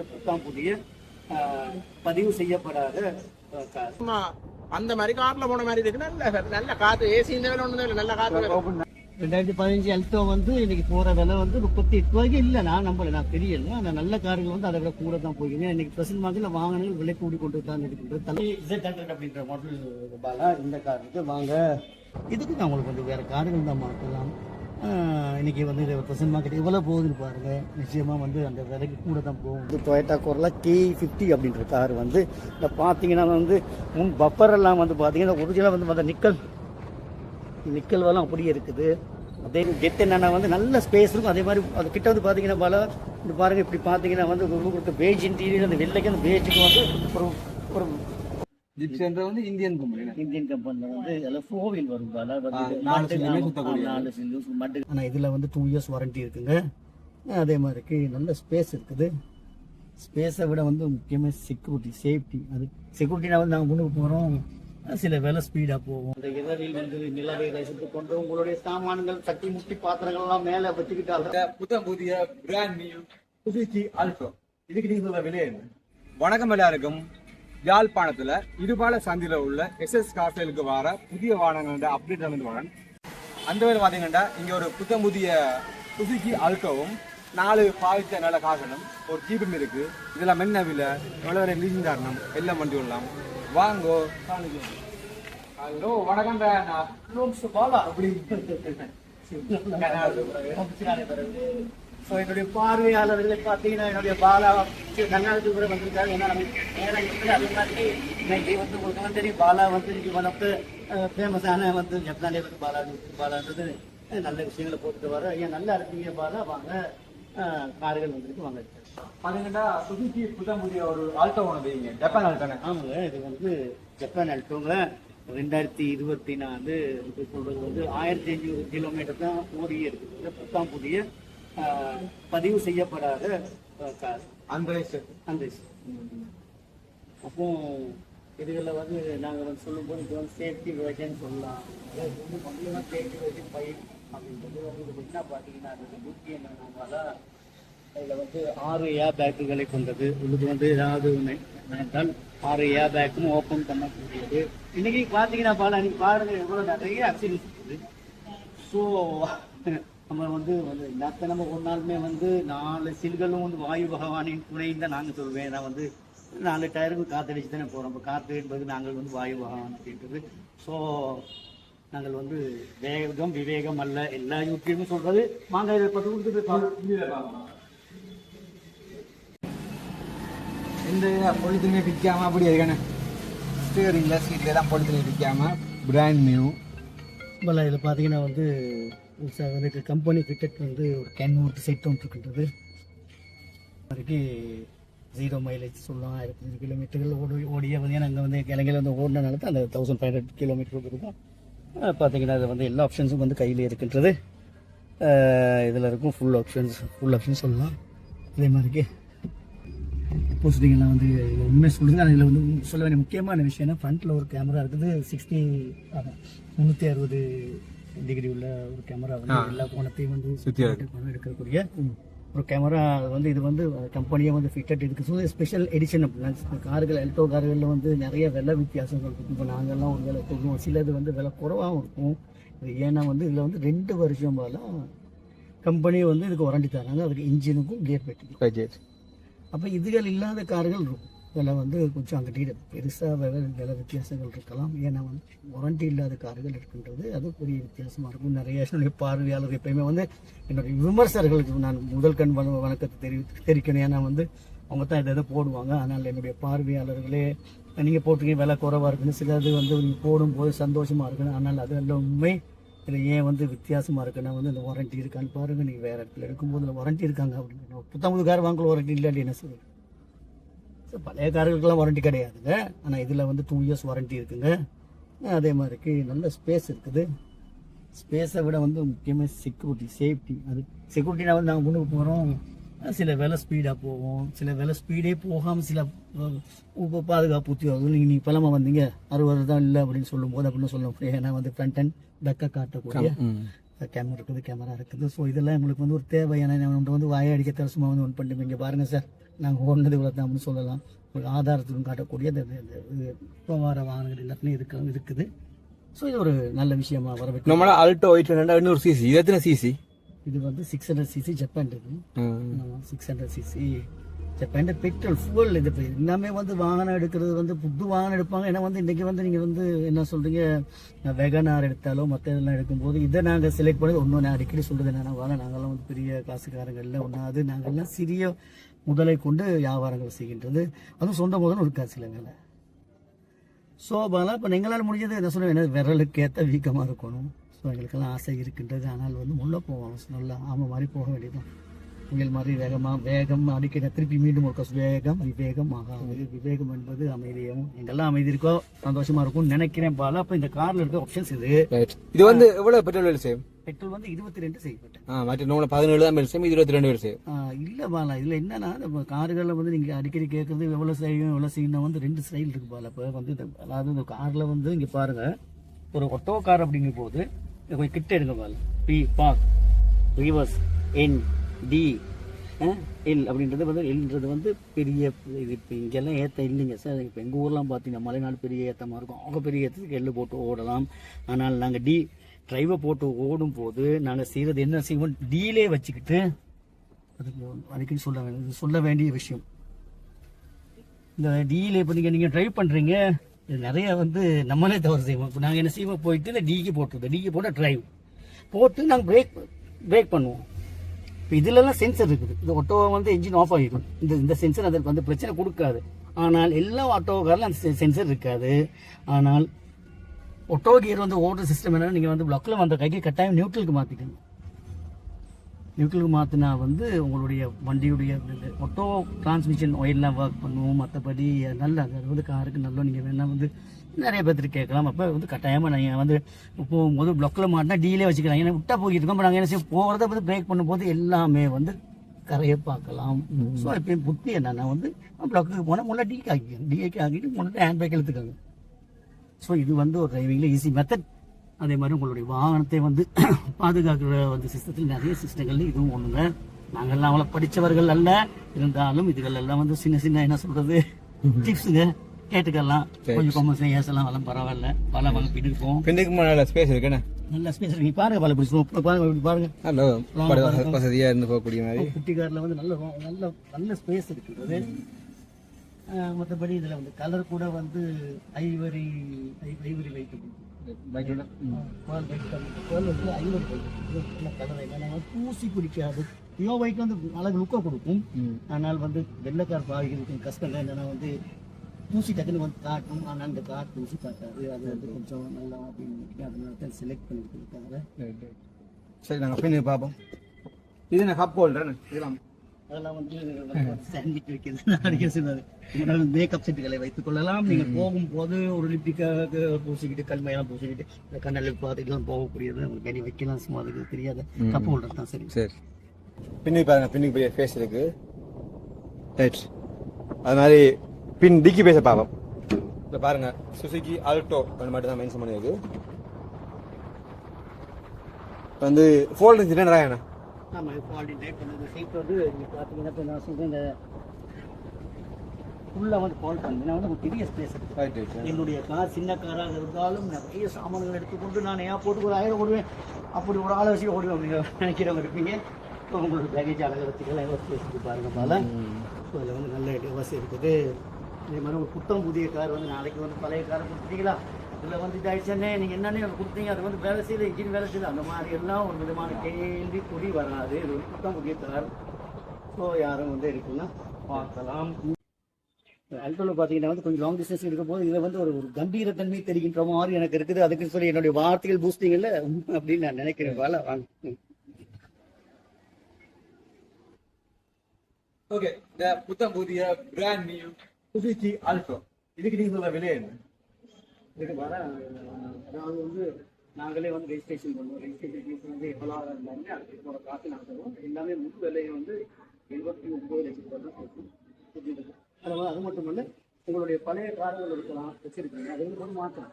இது புத்தாம் புதிய ஆஹ், பதிவு செய்யப்படாத அந்த மாதிரி கார்ல போன மாதிரி இருக்கு. நல்ல நல்ல காத்து ஏசி இந்த வேலை இல்லை நல்ல காத்து. ரெண்டாயிரத்தி பதினஞ்சு அல்டோ வந்து இன்னைக்கு போற விலை வந்து முப்பத்தி எட்டு ரூபாய்க்கு இல்லை. நான் நம்பல நான் தெரியல. அந்த நல்ல கார்கள் வந்து அதை விட கூட தான் போகுது. இன்னைக்கு பிரசன்ட் மார்க்கெட்ல வாகனங்கள் விலை கூடி கொண்டு தான் இருக்கின்றது தலை இசட் ஹண்ட்ரட் அப்படின்ற மாடல் பாலா இந்த காருக்கு வாங்க. இதுக்கு நான் உங்களுக்கு வந்து வேற கார்கள் தான் மாற்றலாம் இன்றைக்கி வந்து இதை பிரசன்ட் மார்க்கெட் எவ்வளோ போகுதுன்னு பாருங்கள் நிச்சயமாக வந்து அந்த விலைக்கு கூட தான் போகும். இது டொயட்டா கோரலா கே ஃபிஃப்டி அப்படின்ற கார் வந்து இந்த பார்த்தீங்கன்னா வந்து முன் பப்பர் எல்லாம் வந்து பார்த்தீங்கன்னா ஒரிஜினலாக வந்து அந்த நிக்கல் நிக்கல் வளம் அப்படியே இருக்குது. அதே கெட் என்னன்னா வந்து நல்ல ஸ்பேஸ் இருக்கும். அதே மாதிரி அது கிட்ட வந்து பார்த்தீங்கன்னா பல இந்த பாருங்கள் இப்படி பார்த்தீங்கன்னா வந்து உங்களுக்கு பேஜ் இன்டீரியர் அந்த வெள்ளைக்கு அந்த பேஜுக்கு வந்து ஒரு ஒரு ஜிப்ஸ்ன்ற வந்து இந்தியன் கம்பெனி இந்தியன் கம்பெனியில் வந்து எல்லாம் ஃபோவில் வரும். நாலு நாலு சில்லு மட்டு ஆனால் இதில் வந்து டூ இயர்ஸ் வாரண்டி இருக்குங்க. அதே மாதிரிக்கு நல்ல ஸ்பேஸ் இருக்குது. ஸ்பேஸை விட வந்து முக்கியமாக செக்யூரிட்டி சேஃப்டி அது செக்யூரிட்டினா வந்து நாங்கள் முன்னுக்கு போகிறோம் சில வேலை ஸ்பீடாக போவோம் இந்த இதழில் வந்து நிலவை ரசித்து கொண்டு உங்களுடைய சாமான்கள் சட்டி முட்டி பாத்திரங்கள் எல்லாம் மேலே வச்சுக்கிட்டாங்க புத்தம் புதிய பிராண்ட் நியூ சுசுகி ஆல்டோ இதுக்கு நீங்க சொல்ற விலை வணக்கம் எல்லாருக்கும். யாழ்ப்பாணத்துல இருபால சந்தில உள்ள எஸ்எஸ் காஃபேலுக்கு வர புதிய வாகனங்களோட அப்டேட் வந்து வரேன் அந்த வேலை பாத்தீங்கன்னா இங்க ஒரு புத்தம் புதிய சுசுகி ஆல்டோவும் நாலு பாவித்த நல்ல காசனும் ஒரு ஜீப்பும் இருக்கு. இதெல்லாம் என்ன விலை? எவ்வளவு வரை லீசிங் தரணும்? எல்லாம் வண்டி விடலாம் வாங்கோ. ஹலோ வணக்கம் அப்படி ஸோ என்னுடைய பார்வையாளர்களை பார்த்தீங்கன்னா என்னுடைய பாலா கர்நாடகத்துக்கு கூட வந்திருக்காங்க ஏன்னா நேரம் இருக்குது அதே மாதிரி இன்னைக்கு வந்து உங்களுக்கு தெரியும் பாலா வந்து இன்னைக்கு வந்து ஃபேமஸான வந்து ஜப்பானிலே வந்து பாலா பாலான்றது நல்ல விஷயங்களை போட்டுட்டு வர ஐயா நல்லா இருக்கீங்க பாலா. வாங்க. கார்கள் வந்துருக்கு. வாங்க. பாத்தீங்கன்னா சுசுகி புத்தம் புதிய ஒரு ஆல்டோ ஒன்று வைங்க. ஜப்பான் ஆல்டோனே ஆமாங்க. இது வந்து ஜப்பான் அல்டோங்க ரெண்டாயிரத்தி இருபத்தி நாலு சொல்றது வந்து ஆயிரத்தி ஐநூறு கிலோமீட்டர் தான் ஓடியே இருக்குது புத்தாம் புதிய பதிவு செய்யப்படாத கார் அந்த வயசு அந்த இது. அப்போ இதுகளில் வந்து நாங்கள் வந்து சொல்லும்போது இது வந்து சேஃப்டி வேர்ஜன் சொல்லலாம். இது வந்து முக்கியமாக சேஃப்டி வேர்ஜன் பைக் அப்படின்றது வந்து இது என்ன பார்த்தீங்கன்னா அது நூற்றி என்னன்னா அதில் வந்து ஆறு ஏர் பேக்குகளை கொண்டது. உள்ளது வந்து ஏதாவது ஒன்று என்றால் ஆறு ஏர் பேக்கும் ஓப்பன் பண்ணக்கூடியது. இன்னைக்கு பார்த்தீங்கன்னா பால நீங்க பாருங்க எவ்வளோ நிறைய ஆக்சிடென்ட்ஸ் இருக்குது. ஸோ நம்ம வந்து வந்து நேற்று நம்ம ஒரு நாளுமே வந்து நாலு சில்களும் வந்து வாயு பகவானின் துணைன்னு தான் நாங்கள் சொல்வேன் ஏன்னா வந்து நாலு டயருக்கும் காற்றடிச்சு தானே போகிறோம் இப்போ காற்று என்பது நாங்கள் வந்து வாயு பகவான் அப்படின்றது ஸோ நாங்கள் வந்து வேகம் விவேகம் அல்ல. எல்லா யூடியூபும் சொல்றது. வாங்க இதை பற்றி கொடுத்துட்டு இந்த பொழுதுமே விற்காம அப்படி இருக்கானே ஸ்டேரிங்ல சீட்ல எல்லாம் பொழுதுமே விற்காம பிராண்ட் நியூ இதில் பார்த்தீங்கன்னா வந்து ச- கம்பெனி ஃபிட்டட் வந்து ஒரு கேன் ஒரு செட் ஒன்று இருக்கின்றது. அதுக்கு ஜீரோ மைலேஜ் சொல்லலாம். ஆயிரத்தி அஞ்சு கிலோமீட்டர்கள் ஓடி ஓடிய பார்த்தீங்கன்னா நாங்கள் அங்கே வந்து இலங்கையில் வந்து ஓடினனால தான் அந்த தௌசண்ட் ஃபைவ் ஹண்ட்ரட் கிலோமீட்டர் இருக்கும். பார்த்தீங்கன்னா அது வந்து எல்லா ஆப்ஷன்ஸும் வந்து கையில் இருக்கின்றது. இதில் இருக்கும் ஃபுல் ஆப்ஷன்ஸ் ஃபுல் ஆப்ஷன்ஸ் சொல்லலாம். அதே மாதிரிக்கு போஸ்டிங்லாம் வந்து உண்மையாக சொல்லுங்கள் சொல்லுங்க. அதில் வந்து சொல்ல வேண்டிய முக்கியமான விஷயம்னா ஃப்ரண்ட்டில் ஒரு கேமரா இருக்குது. சிக்ஸ்டி முந்நூற்றி அறுபது டிகிரி உள்ள ஒரு கேமரா வந்து எல்லா கோணத்தையும் வந்து எடுக்கக்கூடிய ஒரு கேமரா வந்து இது வந்து கம்பெனியே வந்து ஃபிட்டட் இருக்கு. ஸோ ஸ்பெஷல் எடிஷன் அப்படின்னா கார்கள் எல்டோ கார்களில் வந்து நிறைய விலை வித்தியாசங்கள் இருக்கும் இப்போ நாங்கள்லாம் ஒரு விலை கொடுக்கும் சிலது வந்து விலை குறவாகவும் இருக்கும். இது ஏன்னா வந்து இதில் வந்து ரெண்டு வருஷம் போல கம்பெனி வந்து இதுக்கு வாரண்டி தராங்க. அதுக்கு இன்ஜினுக்கும் கியர் பெட்டிக்கும். அப்போ இதுகள் இல்லாத கார்கள் இருக்கும் இதெல்லாம் வந்து கொஞ்சம் அங்கிட்ட பெருசாக விலை விலை வித்தியாசங்கள் இருக்கலாம். ஏன்னா வந்து வாரண்டி இல்லாத கார்கள் இருக்கின்றது. அது பெரிய வித்தியாசமாக இருக்கும். நிறைய என்னுடைய பார்வையாளர் எப்பயுமே வந்து என்னுடைய விமர்சகர்களுக்கு நான் முதல் கண் வண- வணக்கத்தை தெரி தெரிவிக்கணும். ஏன்னா வந்து அவங்க தான் இதை இதை போடுவாங்க. ஆனால் என்னுடைய பார்வையாளர்களே நீங்கள் போட்டிருக்கீங்க விலை குறைவாக இருக்குன்னு சிலது வந்து நீங்கள் போடும்போது சந்தோஷமாக இருக்குன்னு. ஆனால் அது எல்லாம் உண்மை. இதில் ஏன் வந்து வித்தியாசமாக இருக்குன்னா வந்து இந்த வாரண்டி இருக்கான்னு பாருங்கள் நீங்கள் வேறு இடத்துல எடுக்கும்போது இந்த வாரண்டி இருக்காங்க அப்படின்னு. புத்தம்பது கார் வாங்கல வாரண்டி இல்லை என்ன சொல்லுங்கள் ஸோ பழைய கார்களுக்கெல்லாம் வாரண்டி கிடையாதுங்க. ஆனால் இதில் வந்து டூ இயர்ஸ் வாரண்டி இருக்குங்க. அதே மாதிரிக்கு நல்ல ஸ்பேஸ் இருக்குது. ஸ்பேஸை விட வந்து முக்கியமாக செக்யூரிட்டி சேஃப்டி அது செக்யூரிட்டினா வந்து நாங்கள் முன்னுக்கு போகிறோம் சில வேலை ஸ்பீடாக போவோம் சில வேலை ஸ்பீடே போகாமல் சில உப்பு பாதுகாப்பு உத்தியோகம். நீங்கள் நீங்கள் பலமாக வந்தீங்க. அறுபது தான் இல்லை அப்படின்னு சொல்லும்போது அப்படின்னு சொல்ல முடியும் ஏன்னா வந்து ஃப்ரண்ட் அண்ட் பேக்கை காட்டக்கூடிய கேமரா இருக்குது கேமரா இருக்குது. ஸோ இதெல்லாம் எங்களுக்கு வந்து ஒரு தேவை. ஏன்னா நம்மகிட்ட வந்து வாயை அடிக்க தர சும்மா வந்து ஒன் பண்ணிட்டு இங்கே பாருங்கள் சார் நாங்கள் ஓடினது இவ்வளோ தான் அப்படின்னு சொல்லலாம். ஒரு ஆதாரத்துக்கும் காட்டக்கூடிய அந்த வர வாகனங்கள் எல்லாத்துலேயும் இருக்கு இருக்குது. ஸோ இது ஒரு நல்ல விஷயமா வர வைக்கும் நம்மள அல்டோ எயிட் ஹண்ட்ரட் இன்னொரு சிசி இது எத்தனை சிசி இது வந்து சிக்ஸ் ஹண்ட்ரட் சிசி ஜப்பான் இருக்கு. Six hundred cc Japan petrol fuel இது எல்லாமே வந்து வாகனம் எடுக்கிறது வந்து புது வாகனம் எடுப்பாங்க. ஏன்னா வந்து இன்றைக்கி வந்து நீங்கள் வந்து என்ன சொல்கிறீங்க வெகனார் எடுத்தாலோ மற்ற இதெல்லாம் எடுக்கும்போது இதை நாங்கள் செலக்ட் பண்ணது ஒன்று நான் அடிக்கடி சொல்கிறது என்னென்னா வாங்க நாங்கள்லாம் வந்து பெரிய காசுக்காரங்கள்ல ஒன்றாவது நாங்கள்லாம் சிறிய முதலை கொண்டு வியாபாரங்கள் செய்கின்றது. அதுவும் சொந்த முதல் ஒரு காசு இல்லைங்க ஸோ அதெல்லாம் இப்போ எங்களால் முடிஞ்சது என்ன சொல்லுவேன் என்ன விரலுக்கு ஏற்ற வீக்கமாக இருக்கணும். ஸோ எங்களுக்கெல்லாம் ஆசை இருக்கின்றது. ஆனால் வந்து உள்ளே போவோம். நல்லா ஆமாம் மாதிரி போக வேண்டியதுதான். புயல் மாதிரி வேகமாக வேகம் அடிக்கடி திருப்பி மீண்டும் ஒரு கசு வேகம் விவேகம் ஆகாது. விவேகம் என்பது அமைதியும். எங்கெல்லாம் அமைதி இருக்கோ சந்தோஷமாக இருக்கும்னு நினைக்கிறேன் பால. அப்போ இந்த காரில் இருக்க ஆப்ஷன்ஸ் இது. இது வந்து எவ்வளோ பெட்ரோல் வேலை செய்யும்? பெட்ரோல் வந்து இருபத்தி ரெண்டு செய்யப்பட்டேன் ஆ மற்ற நூறு பதினேழு தான் இது இருபத்தி ரெண்டு ஆஹ் இல்ல பாலா இதுல என்னன்னா நம்ம கார்களில் வந்து நீங்க அடிக்கடி கேட்கறது எவ்வளவு செய்யும் எவ்வளவு செய்யணும் வந்து ரெண்டு ஸ்டைல் இருக்கு பாலா. இப்போ வந்து அதாவது இந்த கார்ல வந்து இங்க பாருங்க ஒரு ஒட்டோ கார் அப்படிங்கிற போது கொஞ்சம் கிட்ட எடுங்க Bala. P park reverse N D L அப்படின்றது வந்து எல்ன்றது வந்து பெரிய இது இப்போ இங்கெல்லாம் ஏற்ற இல்லைங்க சார். இப்போ எங்கள் ஊர்லாம் பார்த்தீங்கன்னா மலைநாடு பெரிய ஏற்றமாக இருக்கும். அவங்க பெரிய ஏற்றத்துக்கு எள்ளு போட்டு ஓடலாம். ஆனால் நாங்கள் டி டிரைவை போட்டு ஓடும் போது நாங்கள் செய்கிறது என்ன செய்வோம்? டீலே வச்சுக்கிட்டு அதுக்கு அடிக்கடி சொல்ல வேண்டிய சொல்ல வேண்டிய விஷயம். இந்த டீலே இப்போ நீங்கள் நீங்கள் ட்ரைவ் பண்ணுறீங்க நிறைய வந்து நம்மளே தவறு செய்வோம். இப்போ நாங்கள் என்ன செய்வோம்? போயிட்டு இந்த டீக்கு போட்டுருது. டீக்கு போட்டால் ட்ரைவ் போட்டு நாங்கள் பிரேக் பிரேக் பண்ணுவோம். இப்போ இதுலலாம் சென்சர் இருக்குது. இந்த ஆட்டோவை வந்து என்ஜின் ஆஃப் ஆகிடும். இந்த இந்த சென்சர் அதற்கு வந்து பிரச்சனை கொடுக்காது. ஆனால் எல்லா ஆட்டோ அந்த சென்சர் இருக்காது. ஆனால் ஒட்டோ கியர் வந்து ஓடுற சிஸ்டம் என்னன்னா நீங்கள் வந்து பிளாக்கில் வந்த கைக்கு கட்டாயம் நியூட்ரலுக்கு மாற்றிக்கணும் நியூட்ரலுக்கு மாற்றினா வந்து உங்களுடைய வண்டியுடைய ஒட்டோ டிரான்ஸ்மிஷன் ஒயில்லாம் ஒர்க் பண்ணுவோம் மற்றபடி நல்ல அது வந்து காருக்கு நல்லா நீங்கள் வேணா வந்து நிறைய பேர்த்துட்டு கேட்கலாம். அப்போ வந்து கட்டாயமாக நீங்கள் வந்து போகும்போது பிளாக்கில் மாட்டினா டீலே வச்சுக்கலாம். ஏன்னா விட்டா போய்கிட்டு இருக்கோம். நாங்கள் என்ன செய்ய போகிறத வந்து பிரேக் பண்ணும்போது எல்லாமே வந்து கரையை பார்க்கலாம். ஸோ இப்போ புத்தி என்னன்னா வந்து பிளாக்குக்கு போனால் முன்னே டீக்கு ஆக்கிக்கணும். டீக்கு ஆக்கிட்டு முன்னாடி ஹேண்ட் பிரேக் எடுத்துக்காங்க ஸோ இது வந்து ஒரு டிரைவிங்கில் ஈஸி மெத்தட் அதே மாதிரி உங்களுடைய வாகனத்தை வந்து பாதுகாக்கிற வந்து சிஸ்டத்தில் நிறைய சிஸ்டங்கள் இதுவும் ஒன்றுங்க நாங்கள்லாம் அவ்வளோ படித்தவர்கள் அல்ல. இருந்தாலும் இதுகள் எல்லாம் வந்து சின்ன சின்ன என்ன சொல்கிறது டிப்ஸுங்க கேட்டுக்கலாம். கொஞ்சம் கொமர்ஸ் ஏசலாம் வரலாம் பரவாயில்ல. பல பின்னுக்கு போவோம் பின்னுக்கு முன்னால ஸ்பேஸ் இருக்குண்ணே நல்ல ஸ்பேஸ் இருக்கு. பாருங்க பல பிடிச்சி பாருங்க இப்படி பாருங்க. நல்ல வசதியா இருந்து போகக்கூடிய மாதிரி. குட்டி காரில் வந்து நல்ல நல்ல நல்ல ஸ்பேஸ் இருக்குது. மற்றபடி இதில் வந்து கலர் கூட வந்து ஐவரி ஐவரி என்னன்னா பூசி பிடிக்காது. யோ வைட் வந்து அழகு லுக்கை கொடுக்கும். ஆனால் வந்து வெள்ளைக்கார் பாவிகளுக்கு கஷ்டம் என்னன்னா வந்து பூசி டக்குன்னு வந்து காட்டும் ஆனால் இந்த கார் பூசி காட்டாது. அது வந்து கொஞ்சம் நல்லா அப்படின்னு. அதனால தான் செலக்ட் பண்ணி கொடுத்தாங்க சரி நாங்க பின்னுக்கு பார்ப்போம். இது நான் கப் ஹோல்டர் இதெல்லாம். அதெல்லாம் வந்து சாண்ட்விச் வைக்கிறது. அடிக்க சொன்னாரு மேக்கப் செட்டுகளை வைத்துக் கொள்ளலாம். நீங்க போகும்போது ஒரு லிப்டிக்காக பூசிக்கிட்டு கல்மையெல்லாம் பூசிக்கிட்டு இந்த கண்ணல் பார்த்துக்கலாம் போகக்கூடியது. உங்களுக்கு இனி வைக்கலாம் சும்மா அதுக்கு தெரியாத கப்பு ஹோல்டர் தான் சரி. சரி. பின்னுக்கு பாருங்க பின்னுக்கு பெரிய ஃபேஸ் இருக்கு. ரைட் அது மாதிரி பின் டிக்கி பேச பார்ப்போம் இல்லை பாருங்க சுசுகி ஆல்டோ அது மட்டும் தான் மென்ஷன் பண்ணியிருக்கு. வந்து ஃபோல்டு சிலிண்டரா என்ன ஆமா குவாலிட்டி டைப் பண்ணது சீட் வந்து நீங்க பார்த்தீங்கன்னா இப்போ நான் சொல்றேன் இந்த ஃபுல்லாக வந்து கால் பண்ணி. வந்து ஒரு பெரிய ஸ்பேஸ் என்னுடைய கார் சின்ன காராக இருந்தாலும் நிறைய சாமான்கள் எடுத்துக்கொண்டு நான் ஏன் போட்டு ஒரு ஆயிரம் ஓடுவேன். அப்படி ஒரு ஆளை வச்சு ஓடுவேன் நீங்கள் நினைக்கிறவங்க இருப்பீங்க. இப்போ உங்களுக்கு பேக்கேஜ் அழகாக வச்சுக்கலாம் பேசிட்டு பாருங்க பால. ஸோ அதில் வந்து நல்ல வசதி இருக்குது. இதே மாதிரி ஒரு புத்தம் புதிய கார் வந்து நாளைக்கு வந்து பழைய காரை கொடுத்துட்டீங்களா? இதில் வந்து இதாயிடுச்சுன்னே நீங்கள் என்னென்ன கொடுத்தீங்க அது வந்து வேலை செய்யுது இன்ஜின் வேலை செய்யுது அந்த மாதிரி எல்லாம் ஒரு விதமான கேள்வி குறி வராது. இது ஒரு புத்தம் புதிய ஸோ யாரும் வந்து இருக்குன்னா பார்க்கலாம். அல்டோவில் பார்த்தீங்கன்னா வந்து கொஞ்சம் லாங் டிஸ்டன்ஸ் இருக்கும் போது இதில் வந்து ஒரு ஒரு கம்பீரத்தன்மை தெரிகின்ற மாதிரி எனக்கு இருக்குது. அதுக்குன்னு சொல்லி என்னுடைய வார்த்தைகள் பூஸ்டிங் இல்லை அப்படின்னு நான் நினைக்கிறேன். வேலை வாங்க. ஓகே இந்த புத்தம் புதிய பிராண்ட் நியூ சுசுகி ஆல்டோ இதுக்கு நீங்க சொல்ல விலை என்ன? இதுக்கு வர அதாவது வந்து நாங்களே வந்து ரெஜிஸ்ட்ரேஷன் பண்ணுவோம். ரெஜிஸ்ட்ரேஷன் ஃபீஸ் வந்து எவ்வளோ இருந்தாலுமே அதுக்கு போகிற காசு நாங்கள் தருவோம். எல்லாமே முழு விலையை வந்து எழுபத்தி ஒம்பது லட்சம் ரூபாய் தான் கொடுக்கும். அது வந்து அது மட்டும் இல்லை உங்களுடைய பழைய கார்கள் இருக்கலாம் வச்சிருக்கீங்க. அது வந்து ஒரு மாற்றம்.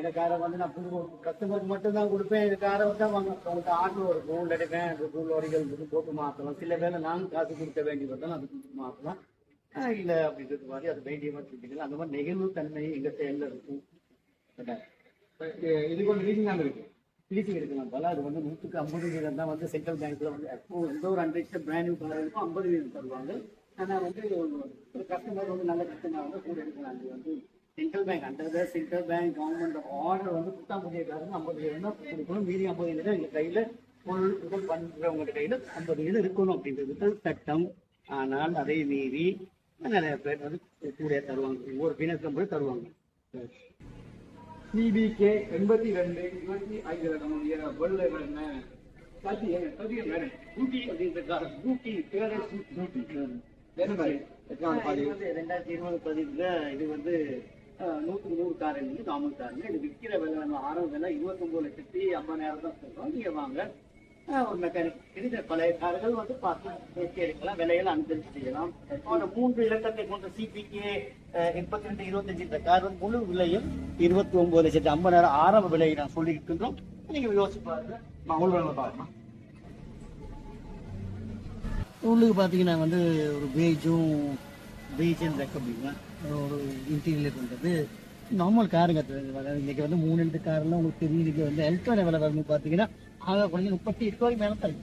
இந்த காரை வந்து நான் புது கஸ்டமருக்கு மட்டும் தான் கொடுப்பேன். இந்த காரை தான் வாங்க உங்களுக்கு ஆட்டோ இருக்கும் எடுப்பேன். ரூல் லோரிகள் இருக்கு போட்டு மாற்றலாம் சில வேலை நானும் காசு கொடுக்க வேண்டி வந்தாலும் அது கொடுத்து மாற்றலாம் இல்ல அப்படின்றது மாதிரி அது தைரியமா மாதிரி அந்த மாதிரி நெகிழ்வு தன்மை எங்க செயல்ல இருக்கும்? இதுக்கு ஒரு ரீசன் தான் இருக்கு. லீசிங் எடுக்கலாம் போல. அது வந்து நூற்றுக்கு ஐம்பது வீதம் தான் வந்து சென்ட்ரல் பேங்க்ல வந்து எப்போ எந்த ஒரு அன்றைக்கு பிராண்ட் நியூ கார் இருக்கும் ஐம்பது வீதம் தருவாங்க. ஆனால் வந்து ஒரு கஸ்டமர் வந்து நல்ல கஸ்டமர் வந்து கூட எடுக்கலாம். அது வந்து சென்ட்ரல் பேங்க் அந்த சென்ட்ரல் பேங்க் கவர்மெண்ட் ஆர்டர் வந்து புத்தாம் புதிய காரணம் ஐம்பது வீதம் தான் கொடுக்கணும். மீதி ஐம்பது வீதம் எங்கள் கையில் பொருள் பொருள் பண்ணுறவங்க கையில் ஐம்பது வீதம் இருக்கணும் அப்படின்றது சட்டம். ஆனால் அதை மீறி நிறைய பேர் வந்து கூட தருவாங்க. ஒவ்வொரு பினஸ் கம்பெனி தருவாங்க. சிபிகே எண்பத்தி ரெண்டு இருபத்தி ஐந்து நம்முடைய வெள்ளை வெண்ண காசி பதிவு மேடம் ஊட்டி அப்படின்ற கார். ஊட்டி பேரஸ் ஊட்டி. என்ன மாதிரி? ரெண்டாயிரத்தி இருபது பதிவுல இது வந்து நூற்றுக்கு நூறு கார் வந்து நார்மல் காருங்க இது விற்கிற விலை நம்ம ஆரம்ப விலை இருபத்தொம்பது லட்சத்தி ஐம்பதாயிரம் தான் சொல்றோம். நீங்க வாங்க. ஒரு மெக்கானிக் இருக்கிற பழைய கார்கள் வந்து பார்த்து பேசி எடுக்கலாம் விலையெல்லாம் அனுசரிச்சு செய்யலாம் அந்த மூன்று இலக்கத்தை கொண்ட சிபிகே எண்பத்தி ரெண்டு இருபத்தஞ்சு இந்த கார் முழு விலையும் இருபத்தி ஒன்பது லட்சத்தி ஐம்பதாயிரம் ஆரம்ப விலையை நான் சொல்லியிருக்கின்றோம் நீங்க யோசிச்சு பாருங்க உங்களுக்கு பாருமா உள்ளுக்கு பார்த்தீங்கன்னா வந்து ஒரு பேஜும் பேஜும் ரெக் அப்படின்னா ஒரு இன்டீரியர் பண்ணுறது நார்மல் காருங்க இன்னைக்கு வந்து மூணு ரெண்டு கார்லாம் உங்களுக்கு தெரியும் இன்னைக்கு வந்து எல்ட்ரா விலை வரும்போது பார்த்தீங்கன்னா ஆக குறைஞ்ச முப்பத்தி எட்டு ரூபாய்க்கு மேலே தரும்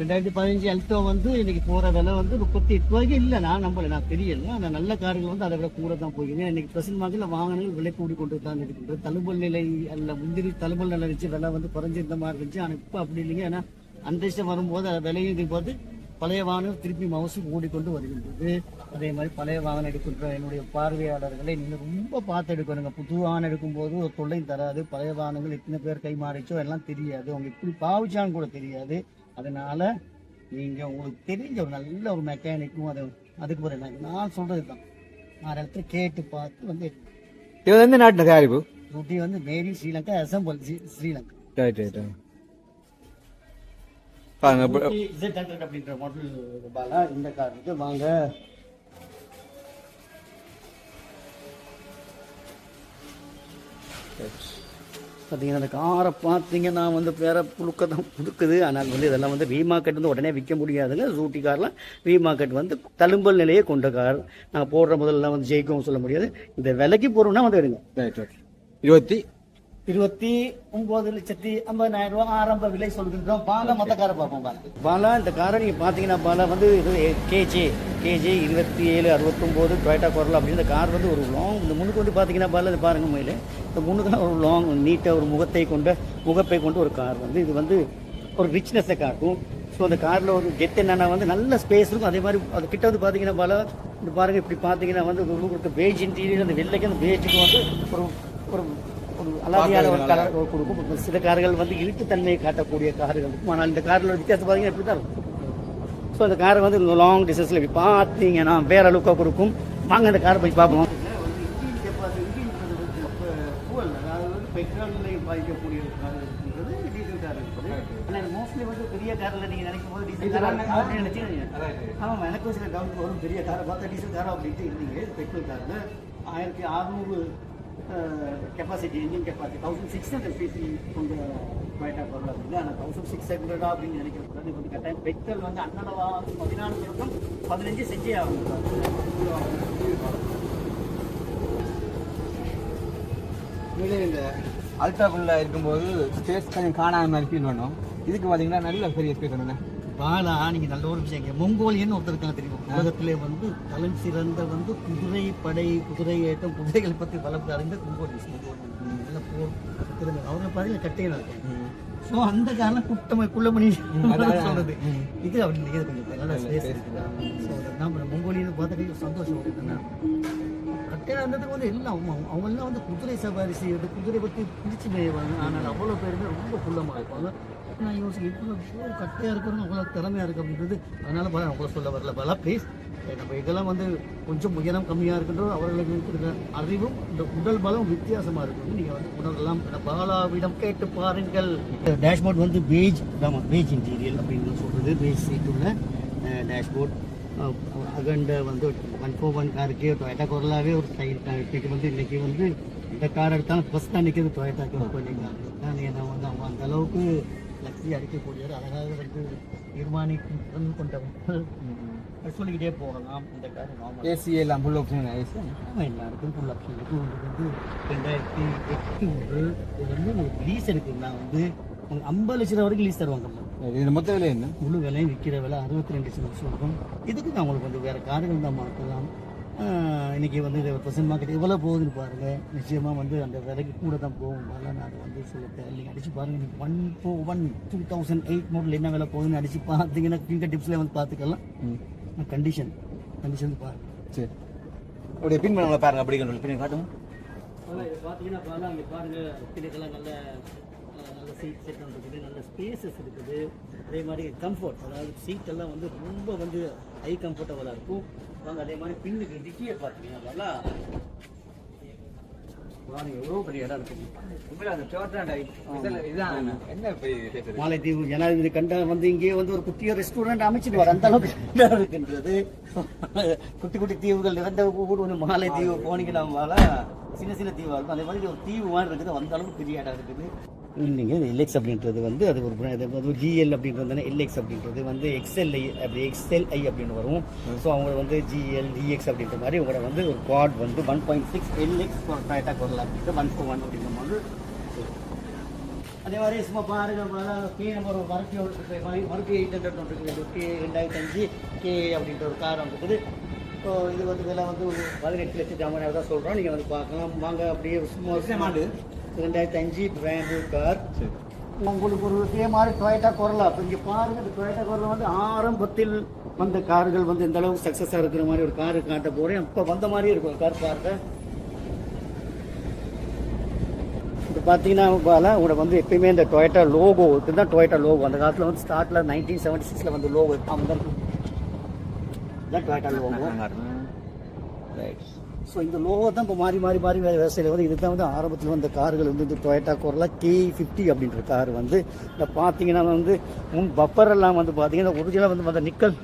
ரெண்டாயிரத்தி பதினஞ்சு எல்டோ வந்து இன்னைக்கு போகிற விலை வந்து முப்பத்தி எட்டு ரூபாய்க்கு இல்லை. நான் நம்பல. நான் தெரியல. ஆனால் நல்ல கார்கள் வந்து அதை விட கூட தான் போய்க்குது இன்னைக்கு பிரசன்ட் மார்க்கெட்டில் வாகனங்கள் விலை கூடி கொண்டு தான் இருக்குது. தழும்பல் நிலை அல்ல முந்திரி தழும்பல் நிலை இருந்துச்சு. விலை வந்து குறைஞ்சிருந்த மாதிரி இருந்துச்சு. ஆனால் இப்போ அப்படி இல்லைங்க. ஏன்னா அந்த வரும்போது அதை விலையும் இது பார்த்து பழைய வாகனம் திருப்பி மவுசு ஓடிக்கொண்டு வருகின்றது. அதே மாதிரி பழைய வாகனம் எடுக்கின்ற என்னுடைய பார்வையாளர்களை நீங்கள் ரொம்ப பார்த்து எடுக்கணுங்க. புது வாகனம் எடுக்கும்போது ஒரு தொல்லையும் தராது. பழைய வாகனங்கள் எத்தனை பேர் கை மாறிச்சோ எல்லாம் தெரியாது. அவங்க இப்படி பாவிச்சான்னு கூட தெரியாது. அதனால நீங்கள் உங்களுக்கு தெரிஞ்ச ஒரு நல்ல ஒரு மெக்கானிக்கும் அது அதுக்கு பிறகு நான் சொல்கிறது தான். நான் இடத்துல கேட்டு பார்த்து வந்து இது எந்த நாட்டு தயாரிப்பு? ஊட்டி வந்து மேரி Sri Lanka assemble Sri Lanka. Right right அப்படின்ற மாடல் பாலா இந்த கார் இருக்கு வாங்க. பார்த்தீங்கன்னா அந்த காரை பார்த்தீங்கன்னா வந்து வேற புழுக்க தான் புழுக்குது ஆனால் வந்து இதெல்லாம் வந்து ரீமார்க்கெட் வந்து உடனே விற்க முடியாதுங்க சூட்டி கார்லாம் ரீமார்க்கெட் வந்து தழும்பல் நிலையை கொண்ட கார் நாங்கள் போடுற முதல்ல வந்து ஜெயிக்கவும் சொல்ல முடியாது இந்த விலைக்கு போகிறோம்னா வந்து எடுங்க இருபத்தி இருபத்தி ஒன்பது லட்சத்தி ஐம்பதாயிரம் ரூபாய் ஆரம்ப விலை சொல்கின்றோம். பாலா மொத்த காரை பார்ப்போம் பாலா. பாலா இந்த காரை நீங்கள் பார்த்தீங்கன்னா பாலா வந்து இது கேஜி கேஜி இருபத்தி ஏழு அறுபத்தொம்போது டொயட்டா குரல் அப்படின்னு இந்த கார் வந்து ஒரு லாங் இந்த முன்னுக்கு வந்து பார்த்தீங்கன்னா பாலா இது பாருங்க மயில. இந்த முன்னுக்கு ஒரு லாங் நீட்டாக ஒரு முகத்தை கொண்ட முகப்பை கொண்ட ஒரு கார் வந்து இது வந்து ஒரு ரிச்னஸை காட்டும். ஸோ அந்த காரில் ஒரு கெட் என்னென்னா வந்து நல்ல ஸ்பேஸ் இருக்கும். அதே மாதிரி அது கிட்ட வந்து பார்த்தீங்கன்னா பாலா இந்த பாருங்கள் இப்படி பார்த்தீங்கன்னா வந்து உங்களுக்கு பேஜ் இன்டீரியர் அந்த வெள்ளைக்கு அந்த பேஜுக்கு வந்து ஒரு ஒரு ஒரு அலாதியான ஒரு கலர் கொடுக்கும். சில கார்கள் வந்து இருட்டுத்தன்மையை காட்டக்கூடிய கார்கள். இருக்கும் ஆனால் இந்த காரில் வித்தியாசம் பார்த்தீங்கன்னா இப்படி தான் இருக்கும். ஸோ அந்த காரை வந்து லாங் டிஸ்டன்ஸில் இப்படி பார்த்தீங்கன்னா வேற லுக்காக கொடுக்கும். வாங்க அந்த காரை போய் பார்ப்போம். பெட்ரோலில் பாதிக்கக்கூடிய கார் இருக்கின்றது டீசல் கார் இருக்குது ஆனால் மோஸ்ட்லி வந்து பெரிய காரில் நீங்கள் நினைக்கும் போது டீசல் கார் நினைச்சீங்க ஆமாம் எனக்கு சில டவுட் வரும் பெரிய காரை பார்த்தா டீசல் காரா அப்படின்ட்டு இருந்தீங்க பெட்ரோல் காரில் ஆயிரத்தி அறுநூறு capacity engine capacity thousand six hundred PC கொண்ட டொயட்டா பொருள் இருக்குது ஆனால் தௌசண்ட் சிக்ஸ் ஹண்ட்ரடா அப்படின்னு நினைக்கக்கூடாது கொஞ்சம் வந்து கட்டாயம் பெட்ரோல் வந்து அன்னளவா பதினாலு வருடம் பதினஞ்சு செஞ்சே ஆகும். இந்த அல்ட்ராக்குள்ள இருக்கும்போது ஸ்பேஸ் கொஞ்சம் காணாத மாதிரி ஃபீல் பண்ணும் இதுக்கு பார்த்தீங்கன்னா நல்ல பெரிய ஸ்பேஸ் வேணுண்ணே பாலா நீங்க நல்ல ஒரு விஷயம் இங்க மொங்கோலியன் ஒருத்தர் இருக்காங்க தெரியும்? உலகத்திலே வந்து தலம் சிறந்த வந்து குதிரை படை குதிரை ஏற்றம் குதிரைகள் பத்தி வளர்ப்பு அறிந்த மொங்கோலியன். நல்ல போர் திரும்ப அவங்க பாருங்க கட்டையில இருக்கும் ஸோ அந்த காலம் குட்டமை குள்ளமணி. சொல்றது. இது அப்படி இல்லையே கொஞ்சம் நல்ல ஸ்பேஸ் இருக்குதா ஸோ நம்ம மொங்கோலியன் பார்த்து கொஞ்சம் சந்தோஷம் கட்டையில இருந்ததுக்கு வந்து எல்லாம் அவங்க அவங்க எல்லாம் வந்து குதிரை சவாரி செய்யறது குதிரை பற்றி பிடிச்சு மேய்வாங்க ஆனால் அவ்வளோ பேருமே ரொம்ப குள்ளமாக இருப்பாங்க. நான் யோசிக்க இவ்வளோ கட்டையாக இருக்கிறவங்க அவ்வளோ திறமையாக இருக்கு அப்படின்றது அதனால் பல அவங்கள சொல்ல வரல. பல ப்ளீஸ் நம்ம இதெல்லாம் வந்து கொஞ்சம் உயரம் கம்மியாக இருக்கின்றது அவர்களுக்கு இருக்கிற அறிவும் இந்த உடல் பலம் வித்தியாசமாக இருக்கும் நீங்கள் வந்து உணரலாம் பாலாவிடம் கேட்டு பாருங்கள். டேஷ்போர்ட் வந்து பேஜ் ஆமாம் பேஜ் இன்டீரியல் அப்படின்னு சொல்கிறது பேஜ் சீட்டுள்ள டேஷ்போர்ட் அகண்ட வந்து ஒன் ஃபோர் ஒன் காருக்கு டொயட்டா குரலாகவே ஒரு ஸ்டைல் இன்னைக்கு வந்து இன்னைக்கு வந்து இந்த கார் எடுத்தாலும் ஃபஸ்ட் அன்னைக்கு நிற்கிறது டொயட்டா கம்பெனி தான். வந்து அவங்க அந்த அளவுக்கு லக்ஸரி அடிக்கக்கூடியவர் அழகாக வந்து நிர்மாணிக்கும் கொண்டவர் அது சொல்லிக்கிட்டே போகலாம். இந்த கார் நார்மல் ஏசி எல்லாம் ஃபுல் ஆப்ஷன் ஏசி ஆமாம் எல்லாருக்கும் ஃபுல் ஆப்ஷன் இருக்கு உங்களுக்கு வந்து ரெண்டாயிரத்தி எட்டு முதல் இது வந்து உங்களுக்கு லீஸ் இருக்குங்களா வந்து உங்களுக்கு ஐம்பது லட்ச ரூபா வரைக்கும் லீஸ் தருவாங்கல்ல இது மொத்த விலை என்ன? முழு விலையும் விற்கிற விலை அறுபத்தி ரெண்டு லட்சம் இருக்கும் இதுக்கு நான் உங்களுக்கு வந்து வேறு கார்கள் தான் மாற்றலாம் ஆஹ் இன்னைக்கு வந்து இது ப்ரெசன்ட் மார்க்கெட் எவ்வளோ போகுதுன்னு பாருங்க. நிச்சயமாக வந்து அந்த விலைக்கு கூட தான் போகும். அதெல்லாம் நான் வந்து சொல்ல தேவை நீங்கள் அடிச்சு பாருங்க. நீங்கள் one four one two thousand eight model என்ன விலை போகுதுன்னு அடிச்சு பார்த்தீங்கன்னா ஃபிங்கர் டிப்ஸில் வந்து பார்த்துக்கலாம் கண்டிஷன் கண்டிஷன் பாருங்க. சரி. அப்படியே பின் பண்ண பாருங்க. அப்படி கண்ட்ரோல் பின் காட்டுங்க பார்த்தீங்கன்னா பாருங்க அங்கே பாருங்க. பிள்ளைக்கெல்லாம் நல்ல அஹ், நல்ல சீட் செட் இருக்குது நல்ல ஸ்பேசஸ் இருக்குது. அதே மாதிரி கம்ஃபர்ட் அதாவது சீட் எல்லாம் வந்து ரொம்ப வந்து ஹை கம்ஃபர்டபுளாக இருக்கும். வாங்க அதே மாதிரி பின்னுக்கு டிக்கியை பார்த்தீங்கன்னா மாலைத்தீவு ஜனாதிபதி கண்டா வந்து இங்கே வந்து ஒரு குட்டிய ரெஸ்டாரண்ட் அமைச்சிடுவார். அந்த அளவுக்கு இருக்கின்றது. குட்டி குட்டி தீவுகள் நிறைந்த கூட ஒரு மாலைத்தீவு போனீங்கன்னா சின்ன சின்ன தீவா இருக்கும். அதே மாதிரி ஒரு தீவு மாதிரி இருக்குது. அந்த அளவுக்கு பெரிய இடம் இருக்குது. இல்லைங்க எல்எக்ஸ் அப்படின்றது வந்து அது ஒரு. அது வந்து ஜிஎல் அப்படின்றது எல்எக்ஸ் அப்படின்றது வந்து எக்ஸ்எல்ஐ அப்படி எக்ஸ்எல்ஐ அப்படின்னு வரும் ஸோ அவங்க வந்து ஜிஎல் டிஎக்ஸ் அப்படின்ற மாதிரி உங்களோட வந்து ஒரு குவாட் வந்து one point six LX Toyota Corolla அப்படின்ட்டு ஒன் ஃபோர் ஒன் அப்படின்ற மாதிரி அதே மாதிரி சும்மா பாருங்க கே நம்பர் ஒரு மறுபடி ஒரு இருக்கு. மறு- மறுபடி எயிட் ஹண்ட்ரட் ஒன்று இருக்குது கே ரெண்டாயிரத்தி அஞ்சு கே அப்படின்ற ஒரு கார் இருக்குது ஸோ இது வந்து விலை வந்து ஒரு பதினெட்டு லட்சத்தி ஐம்பதாயிரம் தான் சொல்கிறோம் நீங்கள் வந்து பார்க்கலாம் வாங்க அப்படியே சும்மா ஆண்டு? ரெண்டாயிரத்தி அஞ்சு பிராண்டு கார் உங்களுக்கு ஒரு இதே மாதிரி டொயட்டா கொரலா இப்போ இங்கே பாருங்க இந்த டொயட்டா கொரலா வந்து ஆரம்பத்தில் வந்த கார்கள் வந்து இந்த அளவுக்கு சக்ஸஸாக இருக்கிற மாதிரி ஒரு கார் காட்ட போகிறேன் இப்போ வந்த மாதிரியே இருக்கும் கார் பாருங்க இப்போ பார்த்தீங்கன்னா பாலா உங்களோட வந்து எப்பயுமே இந்த டொயட்டா லோகோ இதுதான் டொயட்டா லோகோ அந்த காலத்தில் வந்து ஸ்டார்ட்டில் நைன்டீன் செவன்ட்டி சிக்ஸில் வந்து லோகோ இதுதான் டொயட்டா லோகோ ரைட் ஸோ இந்த லோகோ தான் இப்போ மாறி மாறி மாறி விவசாயியில் வந்து இதுதான் வந்து ஆரம்பத்தில் வந்த கார்கள் வந்து இந்த டொயட்டா கோரலா கே ஃபிஃப்டி அப்படின்ற கார் வந்து இந்த பார்த்தீங்கன்னா வந்து முன் பப்பர் எல்லாம் வந்து பார்த்தீங்கன்னா ஒரிஜினலாக வந்து அந்த நிக்கல்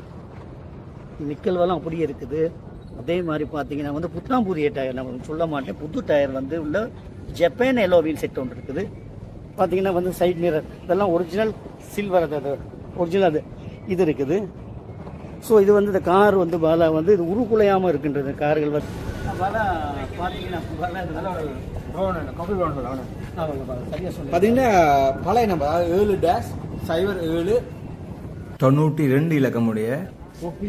நிக்கல்வெல்லாம் அப்படியே இருக்குது. அதே மாதிரி பார்த்தீங்கன்னா வந்து புத்தாம்பூரிய டயர் நான் சொல்ல மாட்டேன். புது டயர் வந்து உள்ள ஜப்பான் எல்லோ வீல் செட் ஒன்று இருக்குது. பார்த்தீங்கன்னா வந்து சைட் மிரர் இதெல்லாம் ஒரிஜினல் சில்வர் அது அது ஒரிஜினல் அது இது இருக்குது. ஸோ இது வந்து இந்த கார் வந்து பாலா வந்து இது உருக்குலையாமல் இருக்கின்றது கார்கள் வந்து. பார்த்தீங்கன்னா நல்லா ஒரு ப்ரௌன் காஃபி ப்ரௌன் பார்த்தீங்கன்னா பழைய நம்பர் ஏழு டேஷ் சைபர் ஏழு தொண்ணூற்றி ரெண்டு இலக்கமுடைய கோபி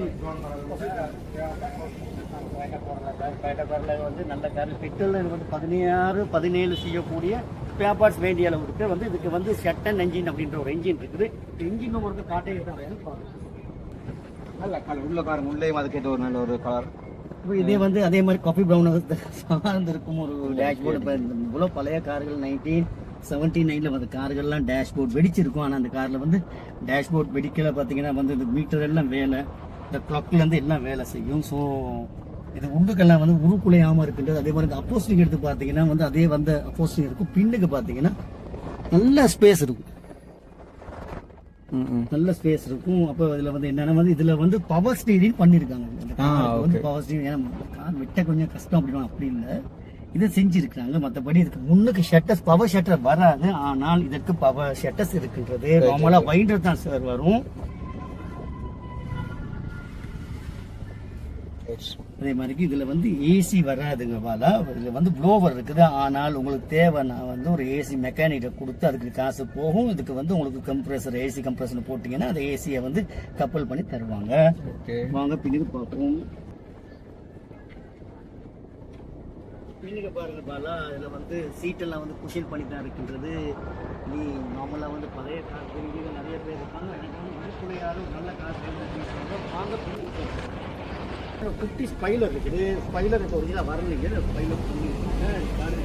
வந்து நல்ல கார் பெட்ரோல் இது வந்து பதினாறு பதினேழு செய்யக்கூடிய ஸ்பேர் பார்ட்ஸ் வேண்டிய அளவு இருக்கு. வந்து இதுக்கு வந்து ஷட்டன் என்ஜின் அப்படின்ற ஒரு என்ஜின் இருக்குது. இன்ஜின் ஒரு காட்டே நல்ல கலர் உள்ள காருங்க உள்ளே அதுக்கேற்ற ஒரு நல்ல ஒரு கலர் இப்போ இதே வந்து அதே மாதிரி காஃபி ப்ரௌன் சார்ந்து இருக்கும் ஒரு டேஷ்போர்டு இப்போ இவ்வளோ பழைய கார்கள் நைன்டீன் செவன்டி நைனில் வந்த கார்கள்லாம் டேஷ்போர்ட் வெடிச்சிருக்கும். ஆனால் அந்த காரில் வந்து டேஷ்போர்ட் வெடிக்கல பார்த்தீங்கன்னா வந்து இந்த மீட்டர் எல்லாம் வேலை இந்த கிளாக்லேருந்து எல்லாம் வேலை செய்யும். ஸோ இது உள்ளுக்கெல்லாம் வந்து உருக்குலையாமல் இருக்கின்றது. அதே மாதிரி இந்த அப்போஸ்டிங் எடுத்து பார்த்தீங்கன்னா வந்து அதே வந்த அப்போஸ்டிங் இருக்கும். பின்னுக்கு பார்த்தீங்கன்னா நல்ல ஸ்பேஸ் இருக்கும். நல்ல ஸ்பேஸ் இருக்கும். அப்போ இதுல வந்து என்னன்னா வந்து இதுல வந்து பவர் ஸ்டீரிங் காருக்கு வந்து. பவர் ஸ்டீரிங் ஏன்னா கார் விட்ட கொஞ்சம் கஷ்டம் அப்படின்னா அப்படி இல்லை. இதை செஞ்சிருக்காங்க மற்றபடி இதுக்கு முன்னுக்கு ஷட்டர்ஸ் பவர் ஷட்டர் வராது. ஆனால் இதற்கு பவர் ஷட்டர்ஸ் இருக்கின்றது. நார்மலா வைண்டர் தான் சார் வரும். அதே மாதிரி இதுல வந்து ஏசி வராதுங்க பாலா. இதுல வந்து ப்ளோவர் இருக்குது. ஆனால் உங்களுக்கு தேவைன்னா வந்து ஒரு ஏசி மெக்கானிக்கை கொடுத்து அதுக்கு காசு போகும். இதுக்கு வந்து உங்களுக்கு கம்ப்ரஸர் ஏசி கம்ப்ரஸர் போட்டீங்கன்னா அந்த ஏசியை வந்து கப்பல் பண்ணி தருவாங்க. வாங்க பின்னுக்கு பார்ப்போம். பின்னுக்கு பாருங்க பாலா. இதுல வந்து சீட்டெல்லாம் வந்து குஷன் பண்ணி தான் இருக்கின்றது நீ நார்மலா வந்து பழைய தெரிஞ்சு நிறைய பேர் இருக்காங்க. எனக்கு வந்து நல்ல கார் தெரிஞ்சு வாங்க. குட்டி ஸ்பைலர் இருக்குது. ஸ்பைலர் இப்போ ஒரிஜினலாக வரலைங்க ஸ்பைலர் பண்ணியிருக்காங்க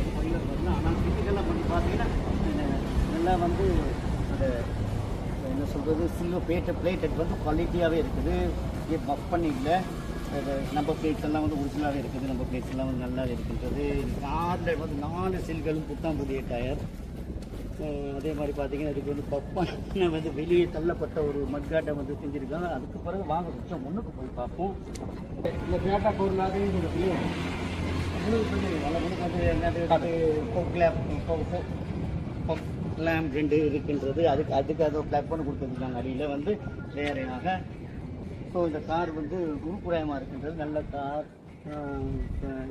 ஸ்பைலர் வரல. ஆனால் கிரிட்டிக்கலாக பண்ணி பார்த்தீங்கன்னா நல்லா வந்து அந்த என்ன சொல்கிறது சில்வர் பிளேட்டு பிளேட்டட் வந்து குவாலிட்டியாகவே இருக்குது. பஃப் பண்ணி இல்லை. நம்ம பிளேட்ஸ் எல்லாம் வந்து ஒரிஜினலாகவே இருக்குது. நம்ம பிளேட்ஸ் எல்லாம் வந்து நல்லாவே இருக்கின்றது. காரில் வந்து நாலு சில்களும் புத்தாம் புதிய டயர் அதே மாதிரி பார்த்தீங்கன்னா இதுக்கு வந்து பப்பானை வந்து வெளியே தள்ளப்பட்ட ஒரு மட்காட்டை வந்து செஞ்சுருக்காங்க. அதுக்கு பிறகு வாங்க கொஞ்சம் முன்னுக்கு போய் பார்ப்போம். இந்த பேட்டா பொருளாக இந்த வெளியே லேம்ப் ரெண்டு இருக்கின்றது. அதுக்கு அதுக்கு அதை பிளாக் பண்ணி கொடுத்துருக்காங்க. அடியில் வந்து வேறையாக ஸோ இந்த கார் வந்து உருக்குறாயமாக இருக்கின்றது. நல்ல கார்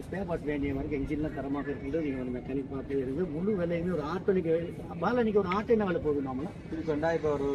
ஸ்பேர் பார்ட் வேண்டிய மாதிரி என்ஜின்லாம் தரமாக இருக்குது நீங்கள் ஒரு மெக்கானிக் பார்த்து இருந்து முழு விலையுமே ஒரு ஆட்டோ நீங்கள் பால இன்னைக்கு ஒரு ஆட்டோ என்ன விலை போகுது நாமளும் இது சொன்னா இப்போ ஒரு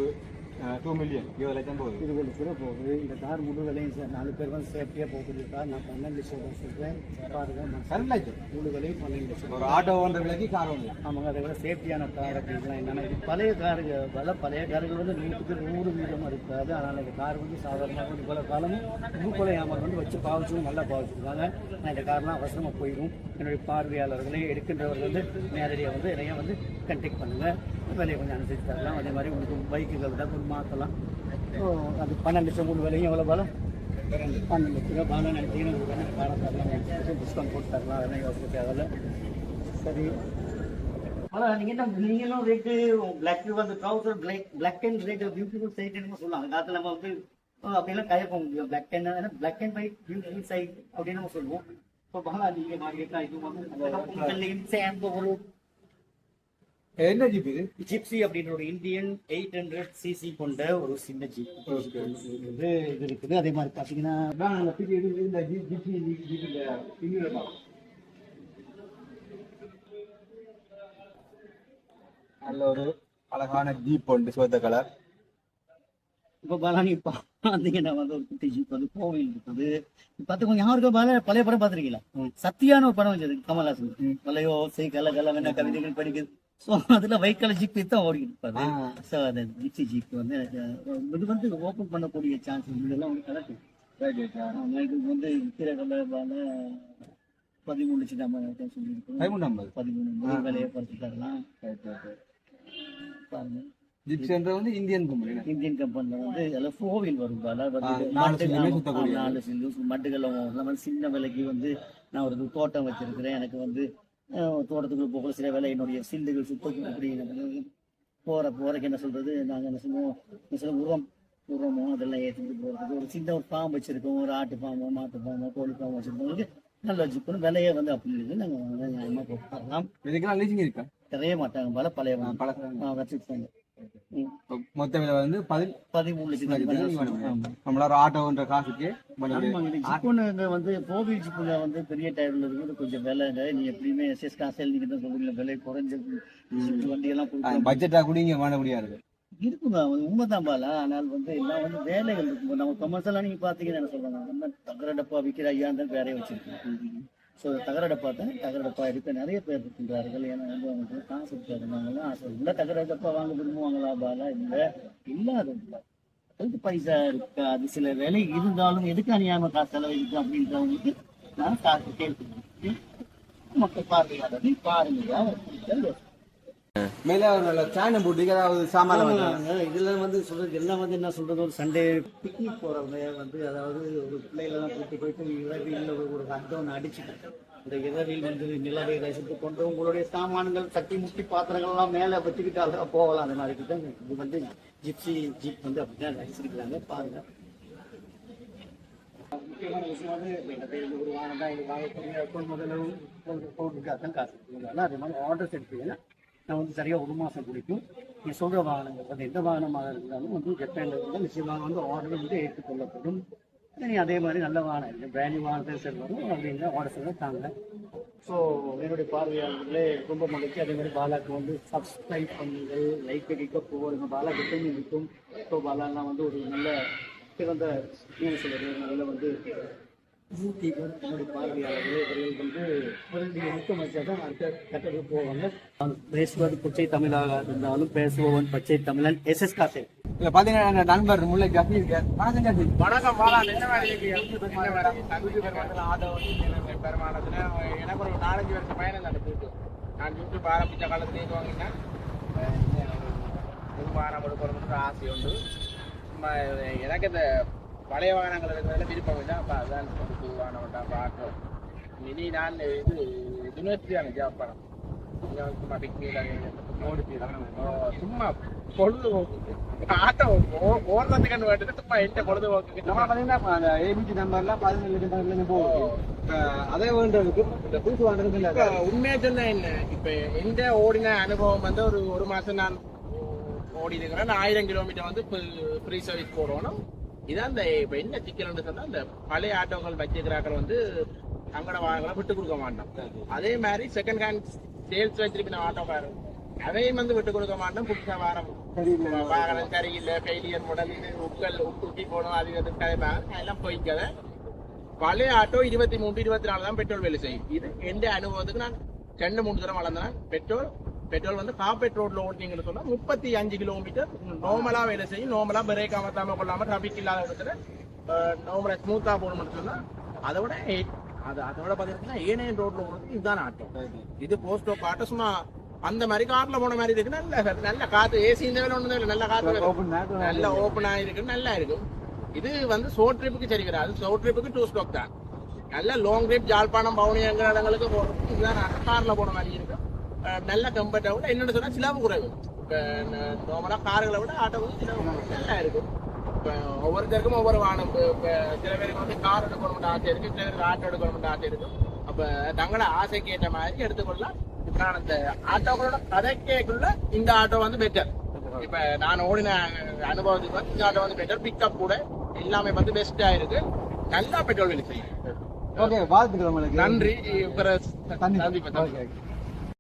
டூ மில்லியன் இருபது லட்சம் போகுது இருபது கிலோ போகுது இந்த கார் முழு விலையும் சார் நாலு பேர் வந்து சேஃப்டியாக போகக்கூடிய கார் நான் பன்னெண்டு லட்சம் ரூபாய் சொல்கிறேன் பாருங்க நான் ரெண்டு லட்சம் முழு விலையும் பன்னெண்டு லட்சம் ஒரு ஆட்டோ ஒன்ற விலைக்கு கார் ஒன்று ஆமாங்க அதை விட சேஃப்டியான கார் அப்படின்லாம் என்னென்னா இது பழைய காருங்க பல பழைய கார்கள் வந்து நூற்றுக்கு நூறு வீதமாக இருக்காது அதனால் இந்த கார் வந்து சாதாரணமாக இவ்வளோ காலமும் ஊக்கொலை ஆமார் வந்து வச்சு பாவிச்சும் நல்லா பாவிச்சிருக்காங்க நான் இந்த கார்லாம் அவசரமாக போயிடும் என்னுடைய பார்வையாளர்களே எடுக்கின்றவர்கள் வந்து நேரடியாக வந்து நிறைய வந்து கண்டெக்ட் பண்ணுங்கள் விலையை கொஞ்சம் அனுசரித்து தரலாம். அதே மாதிரி உங்களுக்கு பைக்குகள் தான் கொஞ்சம் மாற்றலாம் அது பன்னெண்டு லட்சம் மூணு விலையும் எவ்வளோ பாலம் பன்னெண்டு லட்ச ரூபா பாலம் நினைச்சிங்கன்னா பாலம் தரலாம். டிஸ்கவுண்ட் போட்டு தரலாம். அதெல்லாம் யோசிக்க தேவையில்ல. சரி. அதான் நீங்கள் என்ன நீங்களும் ரேட்டு பிளாக் வந்து trouser black black and red beautiful சைட்னு சொல்லுவாங்க. காலத்தில் நம்ம வந்து அப்படிலாம் கயப்போம். முடியும் black and black and white beautiful sight அப்படின்னு நம்ம சொல்லுவோம். இப்போ பாலா நீங்கள் மார்க்கெட்ல இது வந்து சேர்ந்த ஒரு என்ன ஜிப் இது? ஜிப்சி அப்படின்ற ஒரு இந்தியன் எயிட் ஹண்ட்ரட் சிசி கொண்ட ஒரு சின்ன ஜீப். இது இது இருக்குது. அதே மாதிரி இது இந்த ஜிப் ஜிப் நல்ல ஒரு அழகான ஜீப் உண்டு சிவத்த கலர். இப்போ பாலானி பார்த்தீங்கன்னா வந்து ஒரு குட்டி ஜீப் வந்து கோவில் இருக்குது. பார்த்து கொஞ்சம் யாருக்கும் பால பழைய படம் பார்த்துருக்கீங்களா? சத்தியான ஒரு படம் வச்சது கமல்ஹாசன். பழையோ சை கல கல வேணா கவிதைகள் படிக்குது. ஸோ அதில் வைக்கல ஜீப் தான் ஓடிக்கிட்டு இருப்பாரு. ஸோ அந்த ஜிப்சி ஜீப் வந்து இது வந்து ஓப்பன் பண்ணக்கூடிய சான்ஸ் இதெல்லாம் வந்து கலக்கு இது வந்து கலர்பால பதிமூணு நம்ம சொல்லியிருக்கோம். பதிமூணு பதிமூணு முதல் விலையை குறைச்சி தரலாம் பாருங்க. வந்து இந்தியன் கம்பெனி இந்தியன் கம்பெனில வந்து எல்லாம் ஃபோவில் வரும் நாலு மட்டு- சில்லுமே ஆமா, சுத்தக்கூடிய. ஆ, நாலு சில்லு மட்டுகளும் நம்ம சின்ன விலைக்கு வந்து நான் ஒரு தோட்டம் வச்சிருக்கிறேன். எனக்கு வந்து தோட்டத்துக்குள்ள போகல சில வேலை என்னுடைய சில்லுகள் சுத்தம் அப்படி எனக்கு போற போறக்கு என்ன சொல்றது? நாங்க என்ன சொல்லுவோம்? சொல்ல உரம் உரமோ அதெல்லாம் ஏற்றிட்டு போறதுக்கு ஒரு சின்ன ஒரு பாம்பு வச்சிருக்கோம். ஒரு ஆட்டு பாம்போ மாட்டு பாம்போ கோழி பாம்போ வச்சிருக்கவங்களுக்கு நல்ல வச்சுக்கணும் விலையை வந்து அப்படி இருக்குது நாங்கள் நியாயமாக போட்டுக்கலாம் இதுக்கெல்லாம் லீசிங் இருக்கா? தெரிய மாட்டாங்க பல பழைய வச்சுருக்காங்க. மொத்த விலை வந்து பதி பதிமூணு லட்சம் ஆமா. நம்மளோட ஆட்டோன்ற காசுக்கு ஜிப்புன்னு வந்து கோவில் ஜிப்புல வந்து பெரிய டயர்ல இருக்குது கொஞ்சம் விலைங்க நீ எப்படியுமே எஸ்எஸ் காசல் நீங்க தான் சொல்றீங்க. விலை குறைஞ்ச வண்டி எல்லாம் பட்ஜெட்டா கூட இங்க வாங்க முடியாது. இருக்குங்க உண்மைதான் பாலா. ஆனால் வந்து எல்லாம் வந்து வேலைகள் இருக்கும். நம்ம கமர்ஷியலா நீங்க பாத்தீங்கன்னா என்ன சொல்றாங்க? நம்ம தகர டப்பா விற்கிற ஐயா தான் வேறைய வச்சிருக்கோம். ஸோ தகர டப்பா தான் தகர டப்பா எடுக்க நிறைய பேர் இருக்கின்றார்கள். ஏன்னா வந்து அவங்களுக்கு காசு இருந்தாங்களா ஆசை இல்லை தகர டப்பா வாங்க விரும்புவாங்களா பாலா? இல்லை. இல்லாத இல்லை அதுக்கு பைசா இருக்கா? அது சில வேலை இருந்தாலும் எதுக்கு அநியாயமா காசு செலவழிக்கு அப்படின்றவங்களுக்கு நான் காசு கேட்கிறேன் மக்கள் பார்வையாளர்கள் பாருங்க. மேல நல்ல சேனை போட்டு ஏதாவது சாமான வந்து சொல்றது எல்லாம் வந்து என்ன சொல்றது ஒரு சண்டே பிக்னிக் போறவங்க வந்து அதாவது ஒரு பிள்ளைகளெல்லாம் கூட்டி போயிட்டு இரவில் ஒரு ஒன்று அடிச்சுட்டு இந்த இரவில் வந்து நிலவை ரசித்து கொண்டு உங்களுடைய சாமான்கள் சட்டி முட்டி பாத்திரங்கள் எல்லாம் மேல வச்சுக்கிட்டு அழகா போகலாம் அந்த மாதிரி தான் இது வந்து ஜிப்சி ஜீப் வந்து அப்படிதான் ரசிக்கிறாங்க பாருங்க முக்கியமான விஷயம் வந்து இந்த ஒரு வாரம் தான் இது வாங்கக்கூடிய கொள்முதலும் காசு. அதே மாதிரி ஆர்டர்ஸ் எடுத்தீங்கன்னா நான் வந்து சரியாக ஒரு மாதம் பிடிக்கும் நீ சொல்கிற வாகனங்கள் வந்து எந்த வாகனமாக இருந்தாலும் வந்து ஜப்பானில் இருந்தால் நிச்சயமாக வந்து ஆர்டர் வந்து ஏற்றுக்கொள்ளப்படும். நீ அதே மாதிரி நல்ல வாகனம் இருக்குது பிராண்டி வாகனத்தை சரி வரும் அப்படிங்கிற ஆர்டர்ஸ் எல்லாம் தாங்க. ஸோ என்னுடைய பார்வையாளர்களே ரொம்ப மகிழ்ச்சி. அதே மாதிரி பாலாக்கு வந்து சப்ஸ்கிரைப் பண்ணுங்கள் லைக் அடிக்க போவாருங்க பாலா கிட்டும் இருக்கும். ஸோ பாலாலாம் வந்து ஒரு நல்ல சிறந்த நல்ல வந்து யூடியூபர் என்னுடைய பார்வையாளர்களே இவர்கள் வந்து அவர்களுடைய முக்கிய வச்சா தான் அடுத்த கட்டத்துக்கு போவாங்க. நான் பேசுவது பச்சை தமிழாக இருந்தாலும் பேசுபவன் பச்சை தமிழன் எஸ். எஸ். காசே. இல்ல பாத்தீங்கன்னா நண்பர் முல்லை இருக்கார் வணக்கம் ஜாஸ்தி வணக்கம் பாலா என்ன தகுதி பெருமாள். ஆட்டோ ஓட்டி பெருமாளத்துல எனக்கு ஒரு நாலஞ்சு வருஷம் பயணம் போயிட்டு நான் யூடியூப் ஆரம்பிச்ச காலத்துல இது வாங்கினா புது வாகனம் கொடுக்கணும்னு ஆசை உண்டு. எனக்கு இந்த பழைய வாகனங்கள் இருக்கிறதுல விருப்பம் இல்லை. அப்போ அதுதான் ஒரு புது வாகனம் தான் பார்க்கணும் இனி நான் இது யூனிவர்சிட்டியான ஜாப் படம். சும்மா சும்மா பொழுதுபோக்கு. ஆட்டோ ஓ- ஓடுறதுக்கு வேண்டியது சும்மா எந்த பொழுதுபோக்கு நம்ம அந்த நம்பர்லாம் பதினேழு நம்பர்ல போகும் அதே வேண்டதுக்கு இந்த புதுசு இல்ல. உண்மையா சொன்னா என்ன? இப்ப எந்த ஓடின அனுபவம் வந்து ஒரு ஒரு மாசம் நான் ஓடி இருக்கிறேன் ஆயிரம் கிலோமீட்டர் வந்து ஃப்ரீ சர்வீஸ் போடணும் இதான் இந்த இப்ப என்ன சிக்கல்னு சொன்னா இந்த பழைய ஆட்டோக்கள் வச்சிருக்கிறாக்கள் வந்து தங்கட வாகனம் விட்டு கொடுக்க மாட்டோம். அதே மாதிரி செகண்ட் ஹேண்ட் சேல்ஸ் வச்சிருக்கிற ஆட்டோக்காரர் அதையும் வந்து விட்டு கொடுக்க மாட்டோம். புதுசா வாரம் வாகனம் சரியில்லை ஃபெயிலியர் மாடல் இது உட்கள் உட்டி போகணும் அது இது கதை எல்லாம் போய்க்கதை பழைய ஆட்டோ இருபத்தி மூணு இருபத்தி நாலு தான் பெட்ரோல் வேலை செய்யும். இது எந்த அனுபவத்துக்கு நான் ரெண்டு மூணு தடவை வளர்ந்தேன் பெட்ரோல் பெட்ரோல் வந்து காப்பேட் ரோட்ல ஓட்டிங்கன்னு சொன்னா முப்பத்தி அஞ்சு கிலோமீட்டர் நார்மலா வேலை செய்யும். நார்மலா பிரேக் அமர்த்தாம கொள்ளாம டிராபிக் இல்லாத இடத்துல நார்மலா ஸ்மூத்தா போகணும்னு சொன்னா அதை விட அது அதோட பாத்தீங்கன்னா ஏனையன் ரோட்ல ஓடுறது இதுதான் ஆட்டோ இது போஸ்ட் ஆஃப் ஆட்டோ சும்மா அந்த மாதிரி கார்ல போன மாதிரி இருக்கு. நல்ல நல்ல காத்து ஏசி இந்த வேலை ஒண்ணு இல்ல நல்ல காத்து. நல்ல ஓப்பன் ஆயிருக்கு நல்லா இருக்கும் இது வந்து ஷோர்ட் ட்ரிப்புக்கு சரி வராது ஷோர்ட் ட்ரிப்புக்கு டூ ஸ்டாக் தான். நல்ல லாங் ட்ரிப் ஜாழ்ப்பாணம் பவுனி எங்க இடங்களுக்கு போறோம் இதுதான் கார்ல போன மாதிரி இருக்கும் நல்ல கம்ஃபர்டபுள் என்னன்னு சொன்னா சிலவு குறைவு. இப்போ நார்மலா கார்களை விட ஆட்டோ வந்து சிலவு. நல்லா இருக்கும் இப்போ ஒவ்வொருத்தருக்கும் ஒவ்வொரு வாகனம். இப்போ சில பேருக்கு வந்து கார் எடுக்கணும்னு ஆசை இருக்கு. சில பேருக்கு ஆட்டோ எடுக்கணும்னு ஆசை இருக்கும் அப்ப தங்களோட ஆசைக்கு ஏற்ற மாதிரி எடுத்துக்கொள்ளலாம். இப்ப நான் அந்த ஆட்டோக்களோட கதைக்கேக்குள்ள இந்த ஆட்டோ வந்து பெட்டர் இப்ப நான் ஓடின அனுபவத்துக்கு வந்து இந்த ஆட்டோ வந்து பெட்டர் பிக்கப் கூட எல்லாமே வந்து பெஸ்டா இருக்கு. நல்லா பெட்ரோல் வேலை. செய்யும் ஓகே வாழ்த்துக்கள் உங்களுக்கு. நன்றி. Okay, okay.